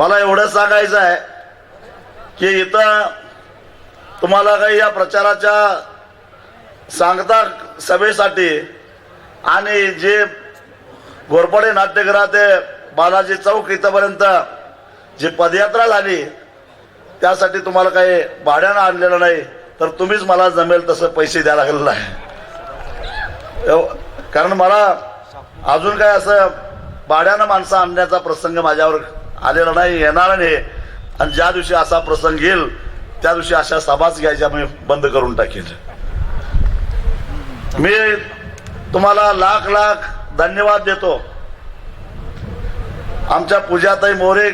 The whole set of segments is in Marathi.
मला एवढं सांगायचं आहे की इथं तुम्हाला काही या प्रचाराच्या सांगता सभेसाठी आणि जे घोरपडे नाट्यगृह ते बालाजी चौक इथंपर्यंत जी पदयात्रा झाली त्यासाठी तुम्हाला काही भाड्यानं आणलेलं नाही तर तुम्हीच मला जमेल तसं पैसे द्यायला लागलेलं आहे कारण मला अजून काय असं भाड्यानं माणसं आणण्याचा प्रसंग माझ्यावर आलेला नाही येणार नाही आणि ज्या दिवशी असा प्रसंग येईल त्या दिवशी अशा सभाच घ्यायच्या मी बंद करून टाकेल मी तुम्हाला लाख लाख धन्यवाद देतो. आमच्या पूजाताई मोरे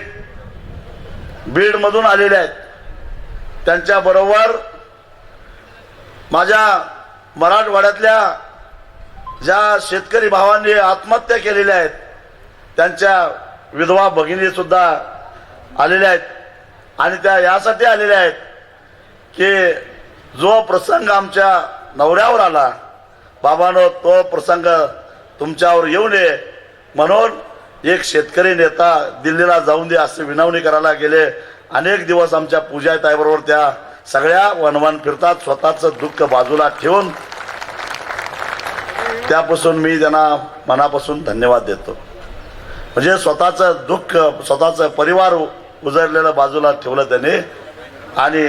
बीड मधून आलेल्या आहेत. त्यांच्या बरोबर माझ्या मराठवाड्यातल्या ज्या शेतकरी भावांनी आत्महत्या केलेल्या आहेत त्यांच्या विधवा भगिनी सुद्धा आलेल्या आहेत. आणि त्या यासाठी आलेल्या आहेत की जो प्रसंग आमच्या नवऱ्यावर आला बाबानो तो प्रसंग तुमच्यावर येऊ नये म्हणून एक शेतकरी नेता दिल्लीला जाऊन दे असे विनवणी करायला गेले. अनेक दिवस आमच्या पूजा ताईबरोबर त्या सगळ्या वनवन फिरतात स्वतःचं दुःख बाजूला ठेवून. त्यापासून मी त्यांना मनापासून धन्यवाद देतो. म्हणजे स्वतःचं दुःख स्वतःचं परिवार उजळलेलं बाजूला ठेवलं त्याने. आणि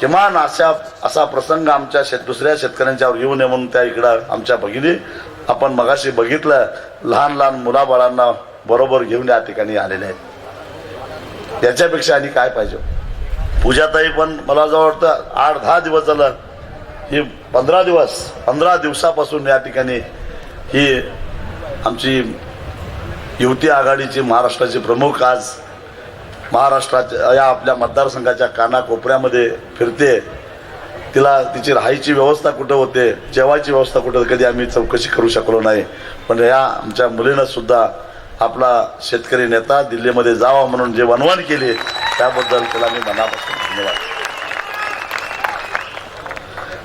किमान अशा असा प्रसंग आमच्या शेत दुसऱ्या शेतकऱ्यांच्यावर येऊ नये म्हणून त्या इकडं आमच्या भगिनी आपण मगाशी बघितलं लहान लहान मुलाबाळांना बरोबर घेऊन या ठिकाणी आलेले आहेत. याच्यापेक्षा आणि काय पाहिजे? पूजाताई पण मला जवळ वाटतं आठ दहा दिवस झालं ही पंधरा दिवस पंधरा दिवसापासून या ठिकाणी ही आमची युवती आघाडीची महाराष्ट्राचे प्रमुख आज महाराष्ट्राच्या या आपल्या मतदारसंघाच्या कानाकोपऱ्यामध्ये फिरते. तिला तिची राहायची व्यवस्था कुठं होते जेवायची व्यवस्था कुठं कधी आम्ही चौकशी करू शकलो नाही. पण या आमच्या मुलीनं सुद्धा आपला शेतकरी नेता दिल्लीमध्ये जावा म्हणून जे वनवान केले त्याबद्दल तिला मी मनापासून धन्यवाद.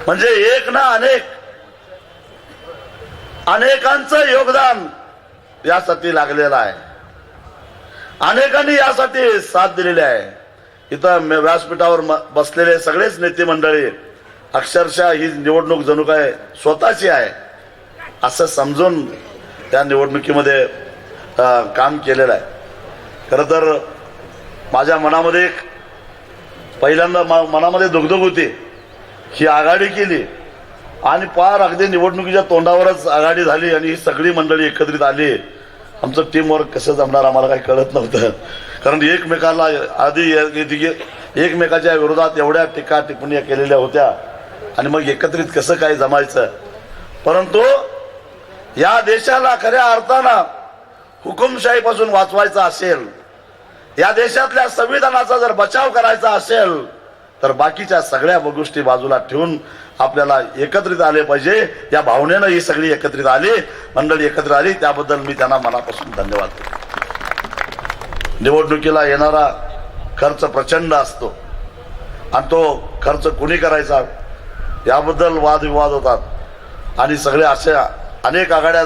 म्हणजे एक ना अनेक अनेकांचं योगदान यासाठी लागलेला आहे. अनेकांनी यासाठी साथ दिलेली आहे. इथं व्यासपीठावर म- बसलेले सगळेच नेते मंडळी अक्षरशः ही निवडणूक जणू काय स्वतःची आहे असं समजून त्या निवडणुकीमध्ये काम केलेलं आहे. खरं तर माझ्या मनामध्ये एक पहिल्यांदा मा- मनामध्ये दुगदुग होती. ही आघाडी केली आणि पार अगदी निवडणुकीच्या तोंडावरच आघाडी झाली आणि ही सगळी मंडळी एकत्रित आली. आमचं टीमवर्क कसं जमणार आम्हाला काही कळत नव्हतं. कारण एकमेकाला आधी एकमेकाच्या विरोधात एवढ्या टीका टिप्पण्या केलेल्या होत्या. आणि मग एकत्रित कसं काय जमायचं? परंतु या देशाला खऱ्या अर्थानं हुकुमशाहीपासून वाचवायचं असेल या देशातल्या संविधानाचा जर बचाव करायचा असेल तर बाकीच्या सगळ्या गोष्टी बाजूला ठेवून आपल्याला एकत्रित आले पाहिजे. या भावनेनं ही सगळी एकत्रित आली. मंडळी एकत्र आली. त्याबद्दल मी त्यांना मनापासून धन्यवाद देतो. निवडणुकीला येणारा खर्च प्रचंड असतो. आणि तो खर्च कुणी करायचा? याबद्दल वादविवाद होतात. आणि सगळे अशा अनेक आघाड्या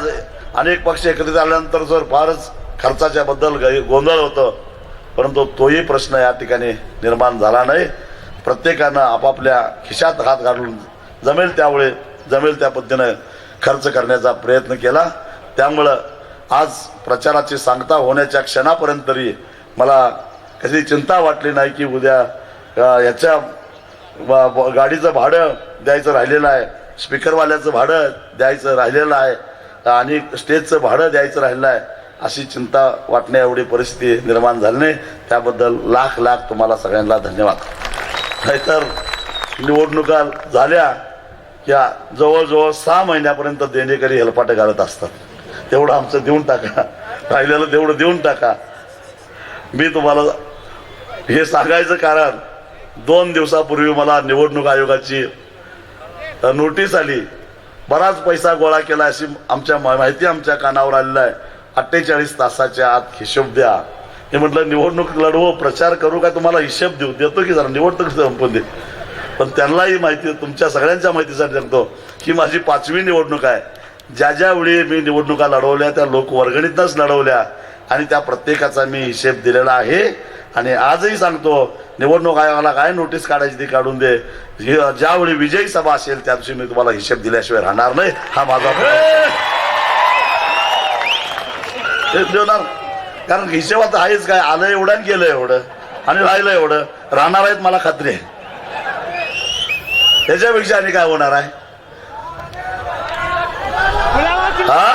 अनेक पक्ष एकत्रित आल्यानंतर जर फारच खर्चाच्या बद्दल गोंधळ होतं परंतु तोही प्रश्न या ठिकाणी निर्माण झाला नाही. प्रत्येकानं आपापल्या खिशात हात घालून जमेल त्यावेळे जमेल त्या पद्धतीनं खर्च करण्याचा प्रयत्न केला. त्यामुळं आज प्रचाराची सांगता होण्याच्या क्षणापर्यंत तरी मला कधी चिंता वाटली नाही की उद्या याच्या गाडीचं भाडं द्यायचं राहिलेलं आहे स्पीकरवाल्याचं भाडं द्यायचं राहिलेलं आहे आणि स्टेजचं भाडं द्यायचं राहिलेलं आहे अशी चिंता वाटण्या एवढी परिस्थिती निर्माण झाली नाही. त्याबद्दल लाख लाख तुम्हाला सगळ्यांना धन्यवाद. नाहीतर निवडणुका झाल्या या जवळजवळ सहा महिन्यापर्यंत देणेकरी हेलपाटे घालत असतात. तेवढं आमचं देऊन टाका. राहिलेलं तेवढं देऊन टाका. मी तुम्हाला हे सांगायचं कारण दोन दिवसापूर्वी मला निवडणूक आयोगाची नोटीस आली. बराच पैसा गोळा केला अशी आमच्या मा- माहिती आमच्या कानावर आलेला आहे. अठ्ठेचाळीस तासाच्या आत हिशोब द्या. हे म्हटलं निवडणूक लढवू प्रचार करू का? तुम्हाला हिशेब देऊ. देतो की जरा निवडणूक संपून दे. पण त्यांनाही माहिती तुमच्या सगळ्यांच्या माहितीसाठी सांगतो की माझी पाचवी निवडणूक आहे. ज्या ज्यावेळी मी निवडणुका लढवल्या त्या लोक वर्गणीतनंच लढवल्या आणि त्या प्रत्येकाचा मी हिशेब दिलेला आहे. आणि आजही सांगतो निवडणूक आयोगाला काय नोटीस काढायची ती काढून दे. ज्यावेळी विजयी सभा असेल त्या दिवशी मी तुम्हाला हिशेब दिल्याशिवाय राहणार नाही. हा माझा देणार कारण हिशेबात आहेच काय आलं एवढं गेलं एवढं. आणि राहिलं एवढं. राहणार आहेत मला खात्री आहे. त्याच्यापेक्षा आणि काय होणार आहे? हा?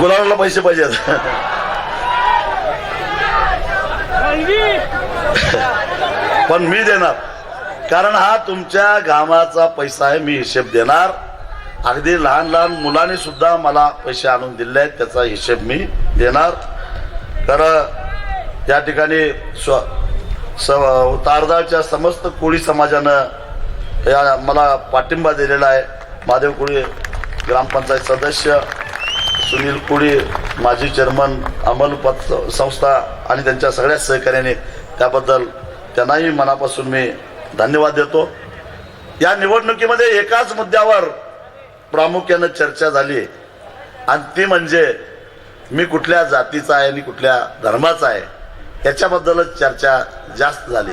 गुलाबाला पैसे पाहिजेत. पण मी देणार. कारण हा तुमच्या घामाचा पैसा आहे मी हिशेब देणार. अगदी लहान लहान मुलांनी सुद्धा मला पैसे आणून दिले आहेत त्याचा हिशेब मी देणार. तर या ठिकाणी स्व स- तारदाळच्या समस्त कोळी समाजानं या मला पाठिंबा दिलेला आहे. महादेव कोळी ग्रामपंचायत सदस्य सुनील कोळी माजी चेअरमन अमल पत संस्था आणि त्यांच्या सगळ्या सहकार्याने त्याबद्दल त्यांनाही मनापासून मी धन्यवाद देतो. या निवडणुकीमध्ये एकाच मुद्द्यावर प्रामुख्यानं चर्चा झाली. आणि ती म्हणजे मी कुठल्या जातीचा आहे आणि कुठल्या धर्माचा आहे. याच्याबद्दलच चर्चा जास्त झाली.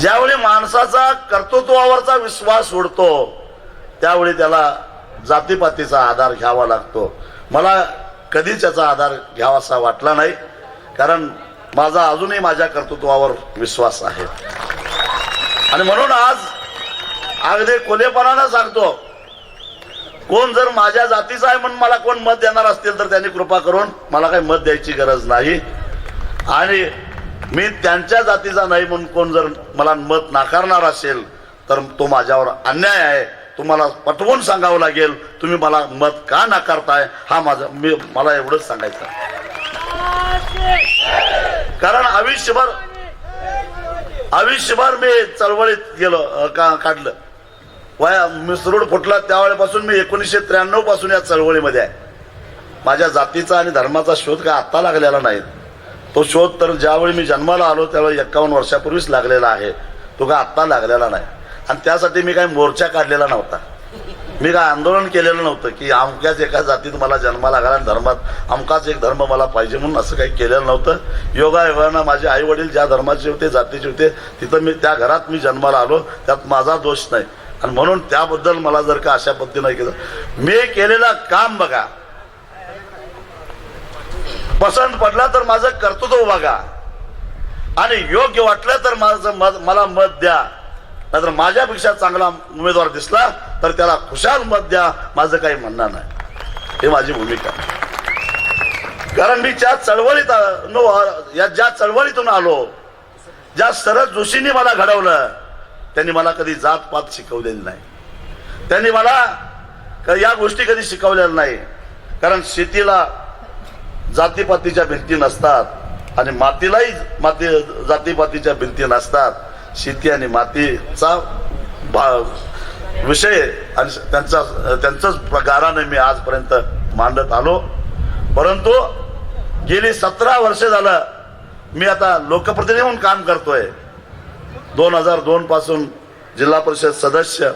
ज्यावेळी माणसाचा कर्तृत्वावरचा विश्वास उडतो त्यावेळी त्याला जातीपातीचा आधार घ्यावा लागतो. मला कधीच त्याचा आधार घ्यावासा वाटला नाही कारण माझा अजूनही माझ्या कर्तृत्वावर विश्वास आहे. आणि म्हणून आज अगदी कोलेपणानं सांगतो कोण जर माझ्या जातीचा आहे म्हणून मला कोण मत देणार असतील तर त्यांनी कृपा करून मला काही मत द्यायची गरज नाही. आणि मी त्यांच्या जातीचा नाही म्हणून कोण जर मला मत नाकारणार असेल तर तो माझ्यावर अन्याय आहे. तुम्हाला पटवून सांगावं लागेल तुम्ही मला मत का नाकारताय? हा माझा मी मला एवढंच सांगायचं कारण आयुष्यभर आयुष्यभर मी चळवळीत गेलो का काढलं. वया मिसरूड फुटला त्यावेळेपासून मी एकोणीसशे त्र्याण्णवपासून या चळवळीमध्ये आहे. माझ्या जातीचा आणि धर्माचा शोध काय आत्ता लागलेला नाही? तो शोध तर ज्यावेळी मी जन्माला आलो त्यावेळी एक्कावन्न वर्षापूर्वीच लागलेला आहे. तो काय आत्ता लागलेला नाही. आणि त्यासाठी मी काय मोर्चा काढलेला नव्हता. मी काय आंदोलन केलेलं नव्हतं की अमक्याच एका जातीत मला जन्माला लागला धर्मात अमकाच एक धर्म मला पाहिजे म्हणून असं काही केलेलं नव्हतं. योगायोगानं माझे आई वडील ज्या धर्माचे होते जातीचे होते तिथं मी त्या घरात मी जन्माला आलो. त्यात माझा दोष नाही. आणि म्हणून त्याबद्दल मला जर का अशा पद्धतीनं केलं. मी केलेलं काम बघा. पसंत पडला तर माझं कर्तृत्व बघा. आणि योग्य वाटलं तर माझं मत मला मत द्या. नाहीतर माझ्यापेक्षा चांगला उमेदवार दिसला तर त्याला खुशाल मत द्या. माझं काही म्हणणं नाही. हे माझी भूमिका. कारण मी ज्या चळवळीत नो या ज्या चळवळीतून आलो ज्या सरळ जोशींनी मला घडवलं त्यांनी मला कधी जात पात शिकवलेली नाही. त्यांनी मला या गोष्टी कधी शिकवलेल्या नाही. कारण शेतीला जातीपातीच्या भिंती नसतात आणि मातीलाही माती जातीपातीच्या भिंती नसतात. शेती आणि मातीचा भा- विषय आणि त्यांचा त्यांचंच गाराने मी आजपर्यंत मांडत आलो. परंतु गेली सतरा वर्षे झालं मी आता लोकप्रतिनिधी म्हणून काम करतोय. दोन हजार दोन पासून जिल्हा परिषद सदस्य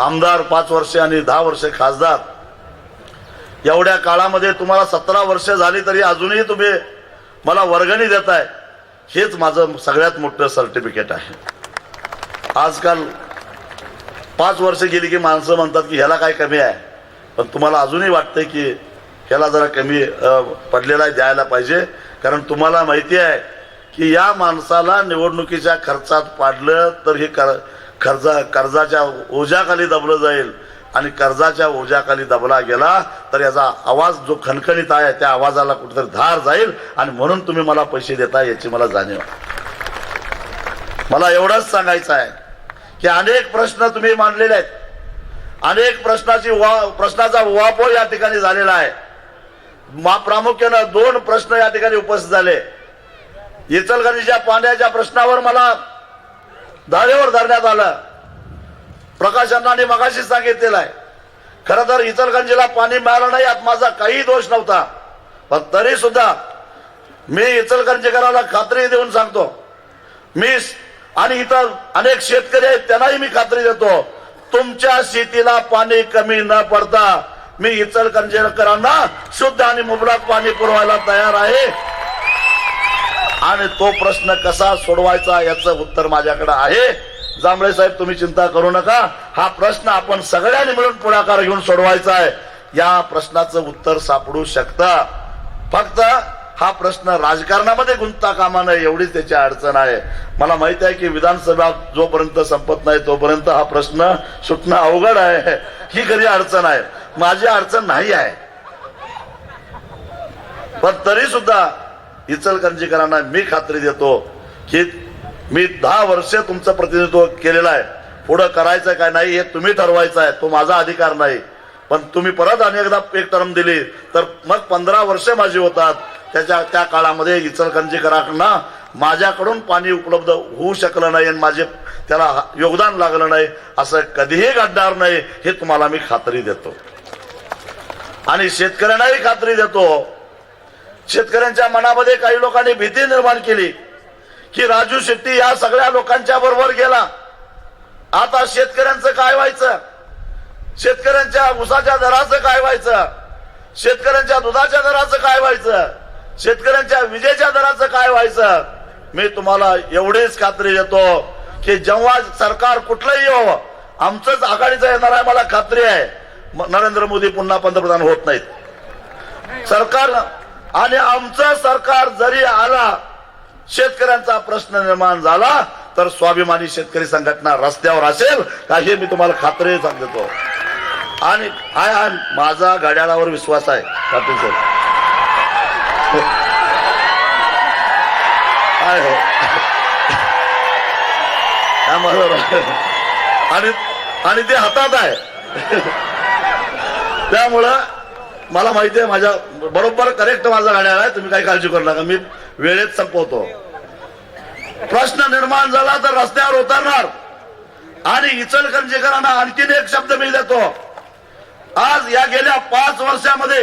आमदार पाच वर्षे आणि दहा वर्षे खासदार. एवढ्या काळामध्ये तुम्हाला सतरा वर्ष झाली तरी अजूनही तुम्ही मला वर्गणी देताय. हेच माझं सगळ्यात मोठं सर्टिफिकेट आहे. आजकाल पाच वर्ष गेली की माणसं म्हणतात की ह्याला काय कमी आहे. पण तुम्हाला अजूनही वाटतंय की ह्याला जरा कमी पडलेला आहे, द्यायला पाहिजे. कारण तुम्हाला माहिती आहे की या माणसाला निवडणुकीच्या खर्चात पाडलं तर हे कर खर्चा कर्जाच्या ओझ्याखाली दबलं जाईल. आणि कर्जाच्या ओझ्याखाली दबला गेला तर याचा आवाज जो खणखणीत आहे त्या आवाजाला कुठेतरी धार जाईल आणि म्हणून तुम्ही मला पैसे देता याची मला जाणीव मला एवढंच सांगायचं आहे की अनेक प्रश्न तुम्ही मांडलेले आहेत. अनेक प्रश्नाची वा प्रश्नाचा उहापोह या ठिकाणी झालेला आहे. मा प्रामुख्यानं दोन प्रश्न या ठिकाणी उपस्थित झाले. इचलगणीच्या पाण्याच्या प्रश्नावर मला धारेवर धरण्यात आलं. प्रकाश अण्णांनी मगाशी सांगितलेलं आहे. खरं तर इचलगंजीला पाणी मिळालं नाही यात माझा काही दोष नव्हता. पण तरी सुद्धा मी इचलकरंजीकराला खात्री देऊन सांगतो. मी आणि इतर अनेक शेतकरी आहेत त्यांनाही मी खात्री देतो. तुमच्या शेतीला पाणी कमी न पडता मी इचलकरंजीकरांना शुद्ध आणि मुबलक पाणी पुरवायला तयार आहे. आणि तो प्रश्न कसा सोडवायचा याचं उत्तर माझ्याकडे आहे. जांभळे साहेब तुम्ही चिंता करू नका. हा प्रश्न आपण सगळ्यांनी मिळून पुढाकार घेऊन सोडवायचा आहे. या प्रश्नाचं उत्तर सापडू शकता. फक्त हा प्रश्न राजकारणामध्ये गुंतता कामा नये एवढीच त्याची अडचण आहे. मला माहिती आहे की विधानसभा जोपर्यंत संपत नाही तोपर्यंत हा प्रश्न सुटणं अवघड आहे. ही खरी अडचण आहे? माझी अडचण नाही आहे. पण तरी सुद्धा इचलकरंजीकरांना मी खात्री देतो की मी दहा वर्ष तुमचं प्रतिनिधित्व केलेलं आहे. पुढं करायचं काय नाही हे तुम्ही ठरवायचं आहे. तो माझा अधिकार नाही. पण तुम्ही परत अनेकदा एक टर्म दिली तर मग पंधरा वर्ष माझी होतात. त्याच्या त्या काळामध्ये इचलकरंजीकरांना माझ्याकडून पाणी उपलब्ध होऊ शकलं नाही आणि माझे त्याला योगदान लागलं नाही असं कधीही घडणार नाही हे तुम्हाला मी खात्री देतो. आणि शेतकऱ्यांनाही खात्री देतो. शेतकऱ्यांच्या मनामध्ये काही लोकांनी भीती निर्माण केली. की राजू शेट्टी या सगळ्या लोकांच्या बरोबर गेला. आता शेतकऱ्यांचं काय व्हायचं? शेतकऱ्यांच्या उसाच्या दराचं काय व्हायचं? शेतकऱ्यांच्या दुधाच्या दराचं काय व्हायचं? शेतकऱ्यांच्या विजेच्या दराचं काय व्हायचं? मी तुम्हाला एवढीच खात्री देतो की जेव्हा सरकार कुठलंही हो आमचंच आघाडीचं येणार आहे मला खात्री आहे. नरेंद्र मोदी पुन्हा पंतप्रधान होत नाहीत. सरकार आणि आमचं सरकार जरी आला शेतकऱ्यांचा प्रश्न निर्माण झाला तर स्वाभिमानी शेतकरी संघटना रस्त्यावर असेल का हे मी तुम्हाला खात्री सांगतो. आणि हाय हा माझा घड्याळावर विश्वास आहे पाटील साहेब हो. आणि आणि ते हातात आहे. त्यामुळं मला माहिती आहे माझ्या बरोबर करेक्ट माझा गाड्या आहे तुम्ही काही काळजी करू नका मी वेळेत संपवतो. प्रश्न निर्माण झाला तर रस्त्यावर उतरणार. आणि इचलकरंजीकरांना आणखीन एक शब्द मी देतो. आज या गेल्या पाच वर्षामध्ये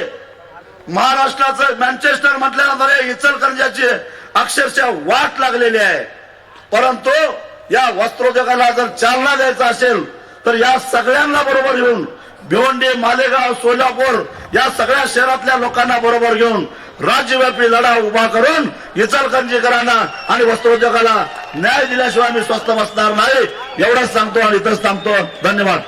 महाराष्ट्राचं मॅन्चेस्टर म्हटल्यानंतर इचलकरंजाची अक्षरशः वाट लागलेली आहे. परंतु या वस्त्रोद्योगाला जर चालना द्यायचा असेल तर या सगळ्यांना बरोबर घेऊन भिवंडी मालेगाव सोलापूर या सगळ्या शहरातल्या लोकांना बरोबर घेऊन राज्यव्यापी लढा उभा करून इचलकरंजीकरांना आणि वस्त्रोद्योगाला न्याय दिल्याशिवाय मी स्वस्थ बसणार नाही. एवढंच सांगतो आणि इथंच थांबतो. धन्यवाद.